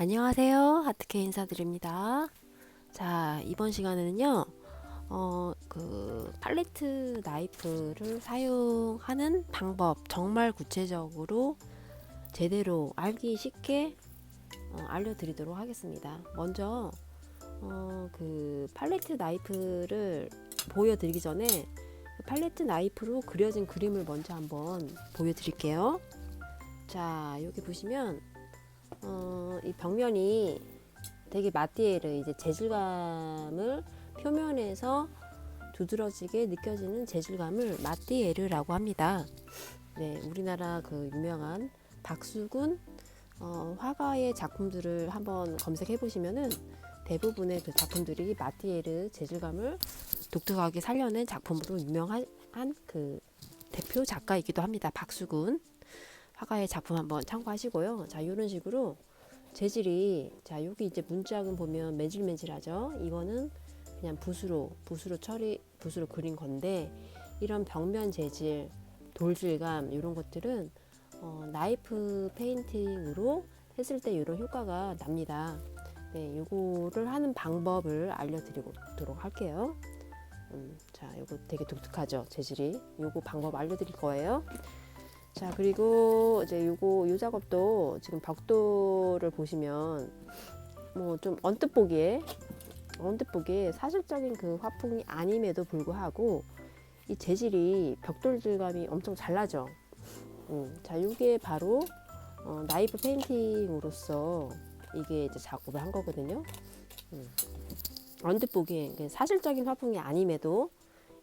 안녕하세요. 하트케 인사드립니다. 자, 이번 시간에는요, 어, 그, 팔레트 나이프를 사용하는 방법, 정말 구체적으로 제대로 알기 쉽게 어, 알려드리도록 하겠습니다. 먼저, 어, 그, 팔레트 나이프를 보여드리기 전에 그 팔레트 나이프로 그려진 그림을 먼저 한번 보여드릴게요. 자, 여기 보시면 어, 이 벽면이 되게 마띠에르 이제 재질감을 표면에서 두드러지게 느껴지는 재질감을 마띠에르라고 합니다. 네, 우리나라 그 유명한 박수근 어, 화가의 작품들을 한번 검색해 보시면은 대부분의 그 작품들이 마띠에르 재질감을 독특하게 살려낸 작품으로 유명한 한그 대표 작가이기도 합니다. 박수근. 화가의 작품 한번 참고하시고요. 자, 이런 식으로 재질이 자, 여기 이제 문짝은 보면 매질매질하죠. 이거는 그냥 붓으로 붓으로 처리 붓으로 그린 건데 이런 벽면 재질, 돌질감 이런 것들은 어, 나이프 페인팅으로 했을 때 이런 효과가 납니다. 네, 요거를 하는 방법을 알려드리도록 할게요. 음, 자, 요거 되게 독특하죠, 재질이. 요거 방법 알려드릴 거예요. 자 그리고 이제 요거 요 작업도 지금 벽돌을 보시면 뭐 좀 언뜻 보기에 언뜻 보기에 사실적인 그 화풍이 아님에도 불구하고 이 재질이 벽돌 질감이 엄청 잘 나죠. 음, 자 요게 바로 어, 나이프 페인팅으로서 이게 이제 작업을 한 거거든요. 음, 언뜻 보기에 그 사실적인 화풍이 아님에도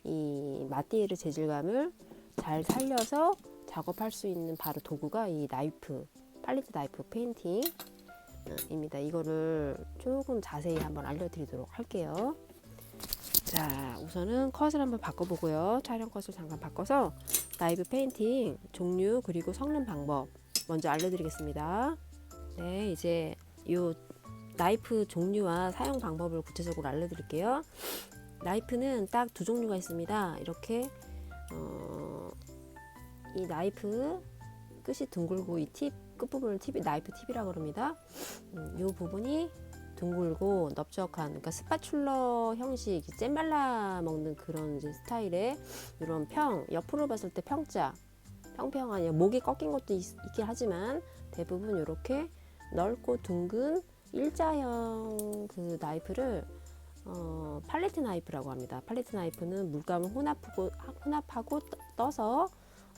이 마띠에르 재질감을 잘 살려서 작업할 수 있는 바로 도구가 이 나이프, 팔리트 나이프 페인팅입니다. 이거를 조금 자세히 한번 알려드리도록 할게요. 자, 우선은 컷을 한번 바꿔보고요. 촬영 컷을 잠깐 바꿔서 나이프 페인팅 종류 그리고 섞는 방법 먼저 알려드리겠습니다. 네, 이제 요 나이프 종류와 사용 방법을 구체적으로 알려드릴게요. 나이프는 딱 두 종류가 있습니다. 이렇게 어, 이 나이프 끝이 둥글고 이 팁 끝부분을 팁이 나이프 팁이라고 그럽니다. 음, 이 부분이 둥글고 넓적한 그러니까 스파츌러 형식 잼 발라 먹는 그런 이제 스타일의 이런 평 옆으로 봤을 때 평자 평평한 목이 꺾인 것도 있, 있긴 하지만 대부분 이렇게 넓고 둥근 일자형 그 나이프를 어, 팔레트 나이프라고 합니다. 팔레트 나이프는 물감을 혼합하고, 혼합하고 떠- 떠서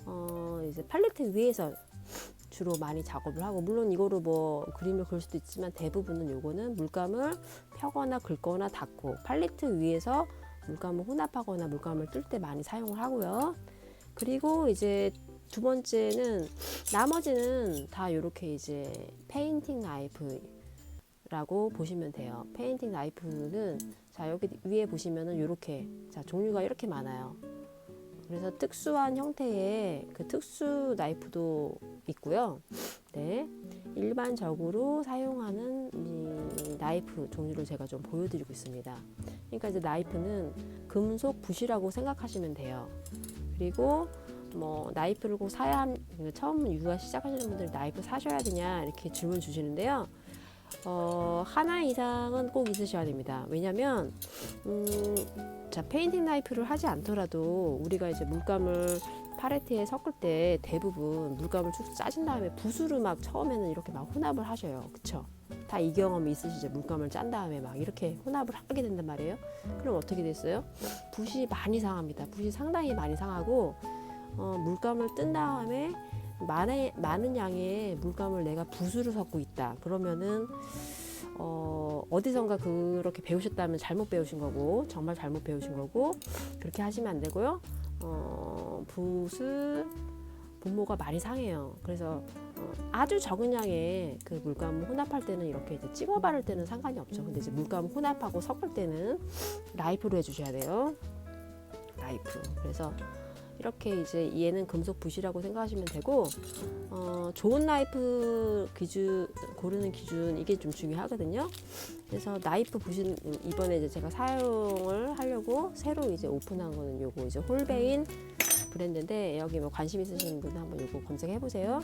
어, 이제 팔레트 위에서 주로 많이 작업을 하고 물론 이거로 뭐 그림을 그릴 수도 있지만 대부분은 요거는 물감을 펴거나 긁거나 닦고 팔레트 위에서 물감을 혼합하거나 물감을 뜰 때 많이 사용을 하고요. 그리고 이제 두 번째는 나머지는 다 이렇게 이제 페인팅 나이프라고 보시면 돼요. 페인팅 나이프는 자 여기 위에 보시면은 이렇게 자 종류가 이렇게 많아요. 그래서 특수한 형태의 그 특수 나이프도 있고요. 네. 일반적으로 사용하는 이 나이프 종류를 제가 좀 보여드리고 있습니다. 그러니까 이제 나이프는 금속 붓이라고 생각하시면 돼요. 그리고 뭐 나이프를 꼭 사야 함, 처음 육아 시작하시는 분들 나이프 사셔야 되냐 이렇게 질문 주시는데요. 어, 하나 이상은 꼭 있으셔야 됩니다. 왜냐면, 음, 자, 페인팅 나이프를 하지 않더라도 우리가 이제 물감을 팔레트에 섞을 때 대부분 물감을 쭉 짜진 다음에 붓으로 막 처음에는 이렇게 막 혼합을 하셔요. 그쵸? 다 이 경험이 있으시죠? 물감을 짠 다음에 막 이렇게 혼합을 하게 된단 말이에요. 그럼 어떻게 됐어요? 붓이 많이 상합니다. 붓이 상당히 많이 상하고, 어, 물감을 뜬 다음에 많은, 많은 양의 물감을 내가 붓으로 섞고 있다. 그러면은 어, 어디선가 그렇게 배우셨다면 잘못 배우신 거고 정말 잘못 배우신 거고 그렇게 하시면 안 되고요. 어, 붓을 분모가 많이 상해요. 그래서 어, 아주 적은 양의 그 물감을 혼합할 때는 이렇게 이제 찍어 바를 때는 상관이 없죠. 근데 이제 물감 혼합하고 섞을 때는 라이프로 해주셔야 돼요. 라이프. 그래서 이렇게 이제 얘는 금속 붓이라고 생각하시면 되고 어, 좋은 나이프 기준 고르는 기준 이게 좀 중요하거든요. 그래서 나이프 붓은 이번에 이제 제가 사용을 하려고 새로 이제 오픈한 거는 요거 이제 홀베인 브랜드인데 여기 뭐 관심 있으신 분은 한번 요거 검색해 보세요.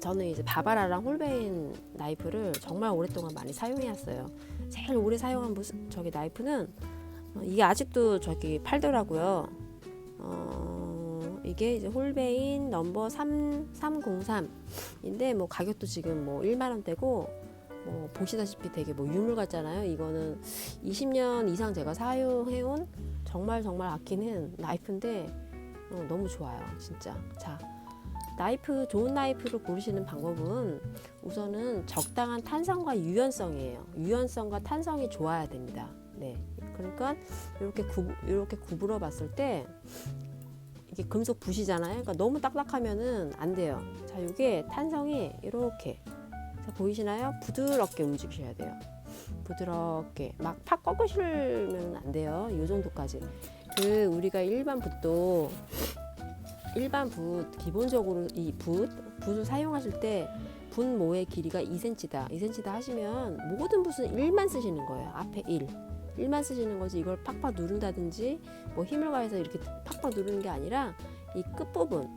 저는 이제 바바라랑 홀베인 나이프를 정말 오랫동안 많이 사용해왔어요. 제일 오래 사용한 무슨 저기 나이프는 어, 이게 아직도 저기 팔더라고요. 어, 이게 이제 홀베인 넘버 3 303인데 뭐 가격도 지금 뭐 1만 원대고 뭐 보시다시피 되게 뭐 유물 같잖아요. 이거는 20년 이상 제가 사용해온 정말 정말 아끼는 나이프인데 어, 너무 좋아요, 진짜. 자, 나이프 좋은 나이프를 고르시는 방법은 우선은 적당한 탄성과 유연성이에요. 유연성과 탄성이 좋아야 됩니다. 네, 그러니까 이렇게 구 이렇게 구부러 봤을 때 이게 금속 붓이잖아요. 그러니까 너무 딱딱하면은 안 돼요. 자, 이게 탄성이 이렇게 자, 보이시나요? 부드럽게 움직이셔야 돼요. 부드럽게 막 팍 꺾으시면 안 돼요. 이 정도까지. 그 우리가 일반 붓도 일반 붓 기본적으로 이붓 붓을 사용하실 때 붓모의 길이가 2cm다. 2cm다 하시면 모든 붓은 1만 쓰시는 거예요. 앞에 1. 1만 쓰시는 거지 이걸 팍팍 누른다든지 뭐 힘을 가해서 이렇게 팍팍 누르는 게 아니라 이 끝부분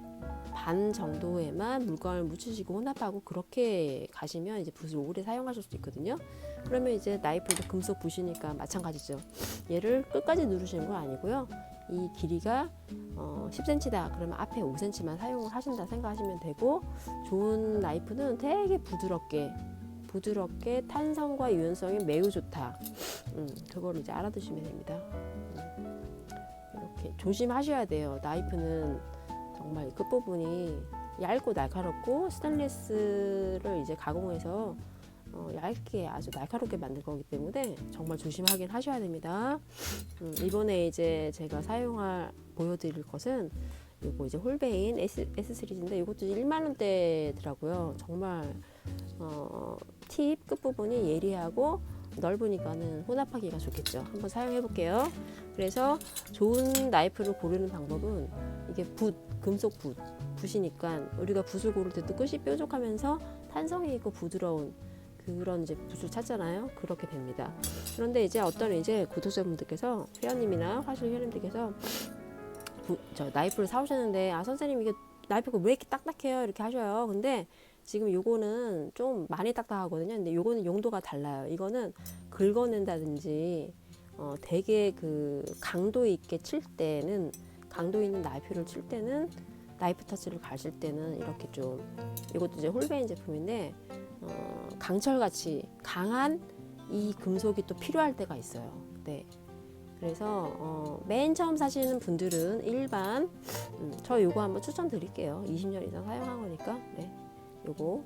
반 정도에만 물감을 묻히시고 혼합하고 그렇게 가시면 이제 붓을 오래 사용하실 수 있거든요. 그러면 이제 나이프도 금속 붓이니까 마찬가지죠. 얘를 끝까지 누르시는 건 아니고요. 이 길이가 어, 10cm다. 그러면 앞에 5cm만 사용을 하신다 생각하시면 되고 좋은 나이프는 되게 부드럽게 부드럽게 탄성과 유연성이 매우 좋다. 음, 그거를 이제 알아두시면 됩니다. 음, 이렇게 조심하셔야 돼요. 나이프는 정말 끝 부분이 얇고 날카롭고 스테인리스를 이제 가공해서 어, 얇게 아주 날카롭게 만들 거기 때문에 정말 조심하긴 하셔야 됩니다. 음, 이번에 이제 제가 사용할 보여드릴 것은 요거 이제 홀베인 S, S 시리즈인데 이것도 1만 원대더라고요. 정말 어, 팁 끝부분이 예리하고 넓으니까는 혼합하기가 좋겠죠. 한번 사용해 볼게요. 그래서 좋은 나이프를 고르는 방법은 이게 붓, 금속 붓, 붓이니까 우리가 붓을 고를 때도 끝이 뾰족하면서 탄성이 있고 부드러운 그런 이제 붓을 찾잖아요. 그렇게 됩니다. 그런데 이제 어떤 이제 구독자분들께서 회원님이나 화실 회원님들께서 부, 저 나이프를 사오셨는데 아 선생님 이게 나이프가 왜 이렇게 딱딱해요 이렇게 하셔요. 근데 지금 요거는 좀 많이 딱딱하거든요. 근데 요거는 용도가 달라요. 이거는 긁어낸다든지 어, 되게 그 강도 있게 칠 때는 강도 있는 나이프를 칠 때는 나이프 터치를 가실 때는 이렇게 좀 이것도 이제 홀베인 제품인데 어, 강철같이 강한 이 금속이 또 필요할 때가 있어요. 네. 그래서 어, 맨 처음 사시는 분들은 일반 음, 저 요거 한번 추천드릴게요. 20년 이상 사용한 거니까 네. 요거 요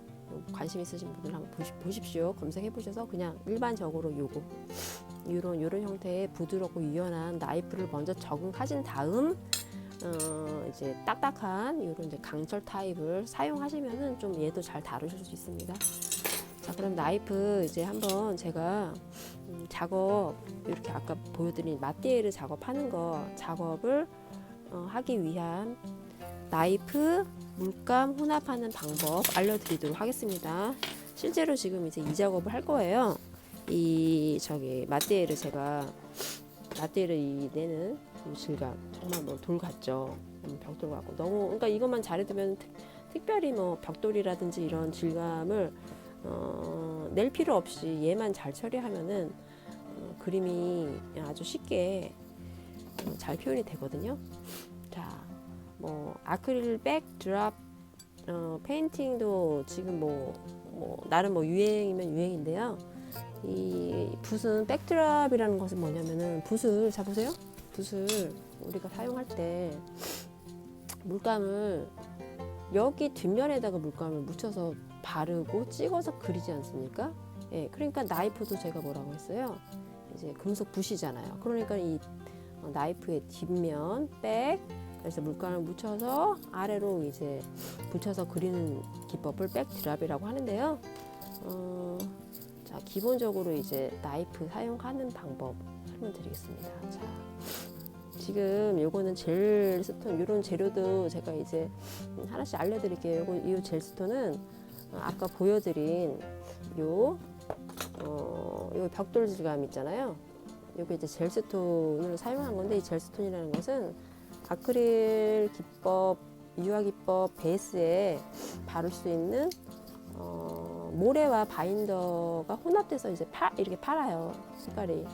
관심 있으신 분들 한번 보시, 보십시오. 검색해 보셔서 그냥 일반적으로 요거 이런 이런 형태의 부드럽고 유연한 나이프를 먼저 적응하신 다음 어, 이제 딱딱한 이런 이제 강철 타입을 사용하시면은 좀 얘도 잘 다루실 수 있습니다. 자, 그럼 나이프 이제 한번 제가 음, 작업 이렇게 아까 보여드린 마띠에르 작업하는 거 작업을 어, 하기 위한 나이프 물감 혼합하는 방법 알려드리도록 하겠습니다. 실제로 지금 이제 이 작업을 할 거예요. 이 저기 마띠에르 제가 마띠에르 이 내는 이 질감 정말 뭐 돌 같죠. 음, 벽돌 같고 너무 그러니까 이것만 잘해두면 특, 특별히 뭐 벽돌이라든지 이런 질감을 어, 낼 필요 없이 얘만 잘 처리하면은 어, 그림이 아주 쉽게 어, 잘 표현이 되거든요. 자, 뭐 아크릴 백 드랍 어, 페인팅도 지금 뭐, 뭐 나름 뭐 유행이면 유행인데요. 이 붓은 백드랍이라는 것은 뭐냐면은 붓을 자 보세요. 붓을 우리가 사용할 때 물감을 여기 뒷면에다가 물감을 묻혀서 바르고 찍어서 그리지 않습니까? 예, 그러니까 나이프도 제가 뭐라고 했어요? 이제 금속 붓이잖아요. 그러니까 이 어, 나이프의 뒷면, 백, 그래서 물감을 묻혀서 아래로 이제 붙여서 그리는 기법을 백드랍이라고 하는데요. 어, 자, 기본적으로 이제 나이프 사용하는 방법 설명드리겠습니다. 자, 지금 요거는 젤 스톤 이런 재료도 제가 이제 하나씩 알려드릴게요. 요거 이 젤 스톤은 아까 보여드린 요 어, 요 벽돌 질감 있잖아요. 요게 이제 젤 스톤을 사용한 건데 이 젤 스톤이라는 것은 아크릴 기법 유아기법 베이스에 바를 수 있는 어, 모래와 바인더가 혼합돼서 이제 파, 이렇게 팔아요 색깔이.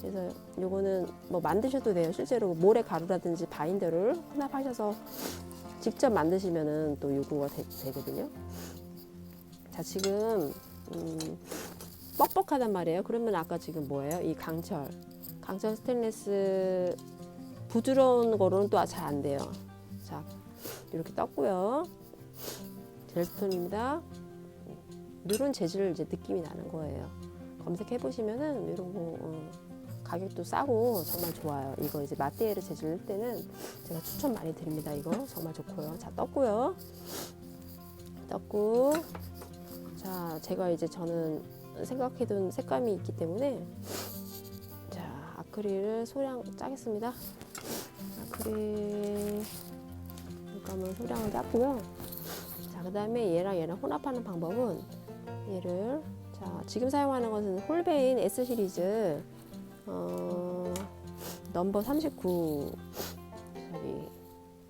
그래서 요거는 뭐 만드셔도 돼요. 실제로 모래 가루라든지 바인더를 혼합하셔서 직접 만드시면은 또 요거가 되, 되거든요. 자 지금 음, 뻑뻑하단 말이에요. 그러면 아까 지금 뭐예요? 이 강철. 강철 스테인레스 부드러운 거로는 또 잘 안 돼요. 자 이렇게 떴고요. 젤스톤입니다 이런 재질 이제 느낌이 나는 거예요. 검색해 보시면은 이런 거 어, 가격도 싸고 정말 좋아요. 이거 이제 마테르 재질 낼 때는 제가 추천 많이 드립니다. 이거 정말 좋고요. 자 떴고요. 떴고 자 제가 이제 저는 생각해둔 색감이 있기 때문에 자 아크릴을 소량 짜겠습니다. 아크릴 물감을 소량을 짰고요. 자 그 다음에 얘랑 얘랑 혼합하는 방법은 얘를 자 지금 사용하는 것은 홀베인 S 시리즈 어, 넘버 39 저기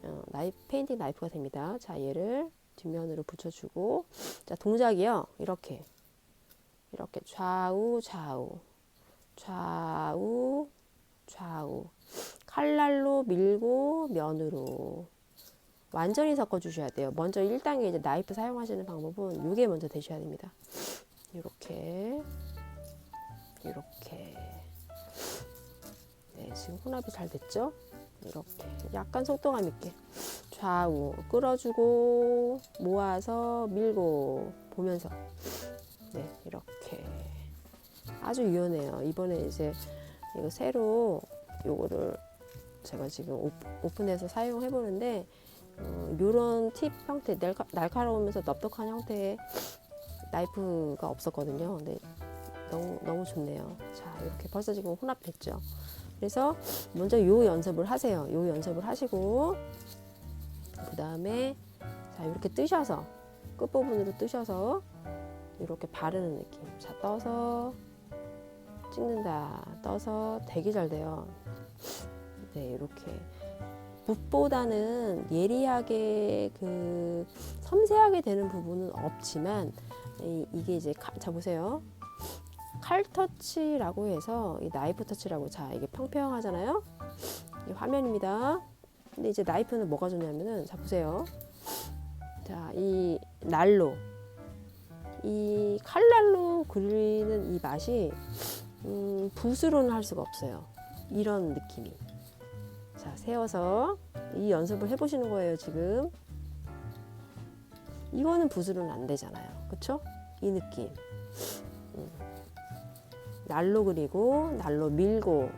어, 나이 페인팅 나이프가 됩니다. 자 얘를 뒷면으로 붙여주고 자 동작이요. 이렇게. 이렇게. 좌우 좌우. 좌우 좌우. 칼날로 밀고 면으로 완전히 섞어 주셔야 돼요. 먼저 1단계 이제 나이프 사용하시는 방법은 이게 먼저 되셔야 됩니다. 이렇게 이렇게 네, 지금 혼합이 잘 됐죠? 이렇게 약간 속도감 있게 좌우 끌어주고 모아서 밀고 보면서 네 이렇게 아주 유연해요. 이번에 이제 이거 새로 요거를 제가 지금 오- 오픈해서 사용해 보는데 어, 요런 팁 형태 날카, 날카로우면서 넙덕한 형태의 나이프가 없었거든요. 근데 너무 너무 좋네요. 자 이렇게 벌써 지금 혼합됐죠. 그래서 먼저 요 연습을 하세요. 요 연습을 하시고 그 다음에 자 이렇게 뜨셔서 끝 부분으로 뜨셔서 이렇게 바르는 느낌. 자 떠서 찍는다. 떠서 되게 잘 돼요. 네 이렇게 붓보다는 예리하게 그 섬세하게 되는 부분은 없지만 이, 이게 이제 칼, 자 보세요. 칼 터치라고 해서 이 나이프 터치라고 자 이게 평평하잖아요? 이 화면입니다. 근데 이제 나이프는 뭐가 좋냐면은 자 보세요. 자 이 날로. 이 칼날로 그리는 이 맛이 음, 붓으로는 할 수가 없어요. 이런 느낌이 자, 세워서 이 연습을 해보시는 거예요, 지금. 이거는 붓으로는 안 되잖아요. 그쵸? 이 느낌. 음. 날로 그리고, 날로 밀고,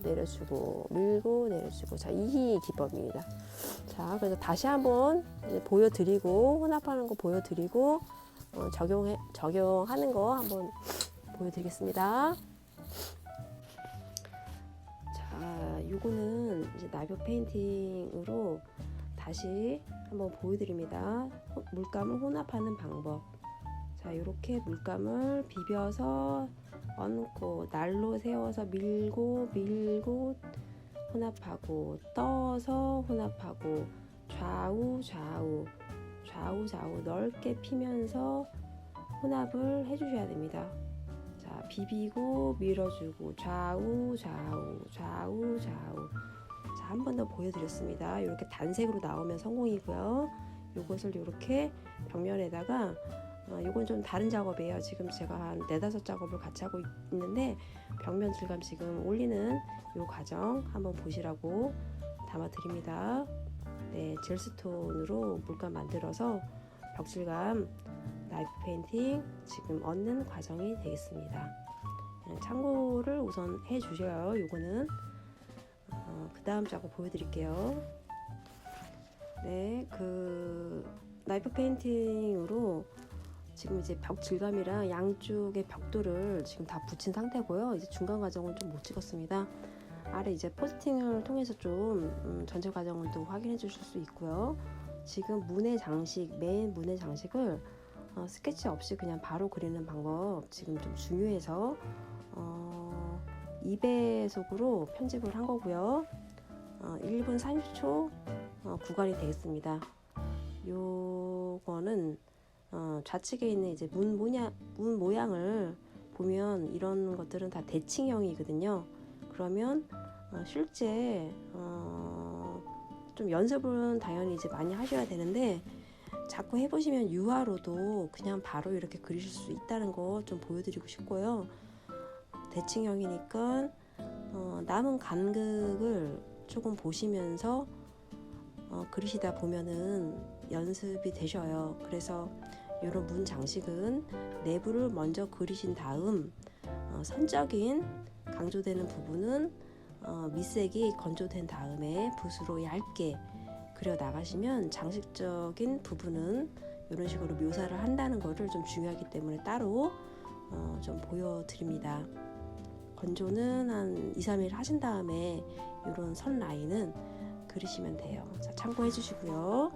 내려주고, 밀고, 내려주고. 자, 이 기법입니다. 자, 그래서 다시 한번 보여드리고, 혼합하는 거 보여드리고, 어, 적용해, 적용하는 거 한번 보여드리겠습니다. 자, 요거는 이제 나이프 페인팅으로 다시 한번 보여드립니다. 호- 물감을 혼합하는 방법. 자, 이렇게 물감을 비벼서 얹고 날로 세워서 밀고 밀고 혼합하고 떠서 혼합하고 좌우 좌우 좌우 좌우 넓게 피면서 혼합을 해주셔야 됩니다. 자, 비비고 밀어주고 좌우 좌우 좌우 좌우 자, 한 번 더 보여드렸습니다. 이렇게 단색으로 나오면 성공이고요. 이것을 이렇게 벽면에다가 어, 이건 좀 다른 작업이에요. 지금 제가 한 네다섯 작업을 같이 하고 있는데 벽면 질감 지금 올리는 이 과정 한번 보시라고 담아드립니다. 네, 젤스톤으로 물감 만들어서 벽질감 나이프 페인팅 지금 얻는 과정이 되겠습니다. 네, 참고를 우선 해 주셔요. 요거는 어, 그 다음 작업 보여드릴게요. 네, 그 나이프 페인팅으로 지금 이제 벽 질감이랑 양쪽의 벽돌을 지금 다 붙인 상태고요. 이제 중간 과정은 좀 못 찍었습니다. 아래 이제 포스팅을 통해서 좀 음, 전체 과정을 또 확인해 주실 수 있고요. 지금 문의 장식, 메인 문의 장식을 어, 스케치 없이 그냥 바로 그리는 방법 지금 좀 중요해서 어, 2배속으로 편집을 한 거고요. 어, 1분 30초 어, 구간이 되겠습니다. 요거는 어, 좌측에 있는 이제 문 모양 문 모양을 보면 이런 것들은 다 대칭형이거든요. 그러면 어, 실제 어, 좀 연습은 당연히 이제 많이 하셔야 되는데 자꾸 해보시면 유화로도 그냥 바로 이렇게 그리실 수 있다는 거 좀 보여드리고 싶고요. 대칭형이니까 어, 남은 간극을 조금 보시면서 어, 그리시다 보면은 연습이 되셔요. 그래서 이런 문 장식은 내부를 먼저 그리신 다음 어, 선적인 강조되는 부분은 어, 밑색이 건조된 다음에 붓으로 얇게 그려 나가시면 장식적인 부분은 이런 식으로 묘사를 한다는 것을 좀 중요하기 때문에 따로 어, 좀 보여드립니다. 건조는 한 2, 3일 하신 다음에 이런 선 라인은 그리시면 돼요. 자, 참고해 주시고요.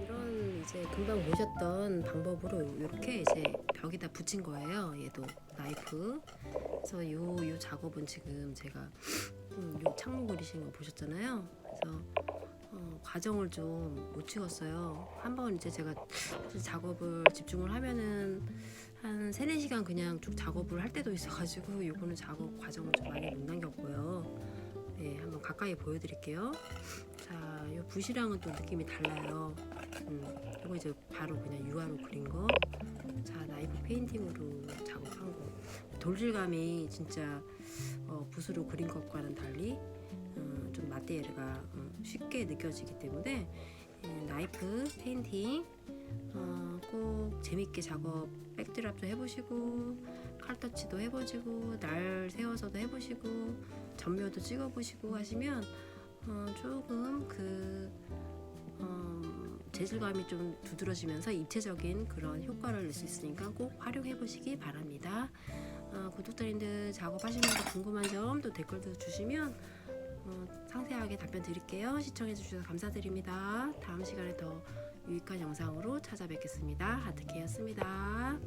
이런 이제 금방 보셨던 방법으로 이렇게 이제 벽에다 붙인 거예요. 얘도 나이프. 그래서 요, 요 작업은 지금 제가 음, 요 창문 그리신 거 보셨잖아요. 그래서 어, 과정을 좀 못 찍었어요. 한 번 이제 제가 작업을 집중을 하면은 한 3, 4시간 그냥 쭉 작업을 할 때도 있어가지고 요거는 작업 과정을 좀 많이 못 남겼고요. 네, 한번 가까이 보여드릴게요. 자, 요 붓이랑은 또 느낌이 달라요. 음, 이거 이제 바로 그냥 유화로 그린 거. 자, 나이프 페인팅으로 작업한 거. 돌질감이 진짜 어, 붓으로 그린 것과는 달리 음, 좀 마테리얼가 음, 쉽게 느껴지기 때문에 음, 나이프 페인팅 어, 꼭 재밌게 작업 백드랍도 해보시고 칼터치도 해보시고 날 세워서도 해보시고 전묘도 찍어보시고 하시면 어, 조금 그 어, 재질감이 좀 두드러지면서 입체적인 그런 효과를 낼 수 있으니까 꼭 활용해 보시기 바랍니다. 어, 구독자님들 작업하시면서 궁금한 점 또 댓글도 주시면 어, 상세하게 답변 드릴게요. 시청해 주셔서 감사드립니다. 다음 시간에 더 유익한 영상으로 찾아뵙겠습니다. 하트케였습니다.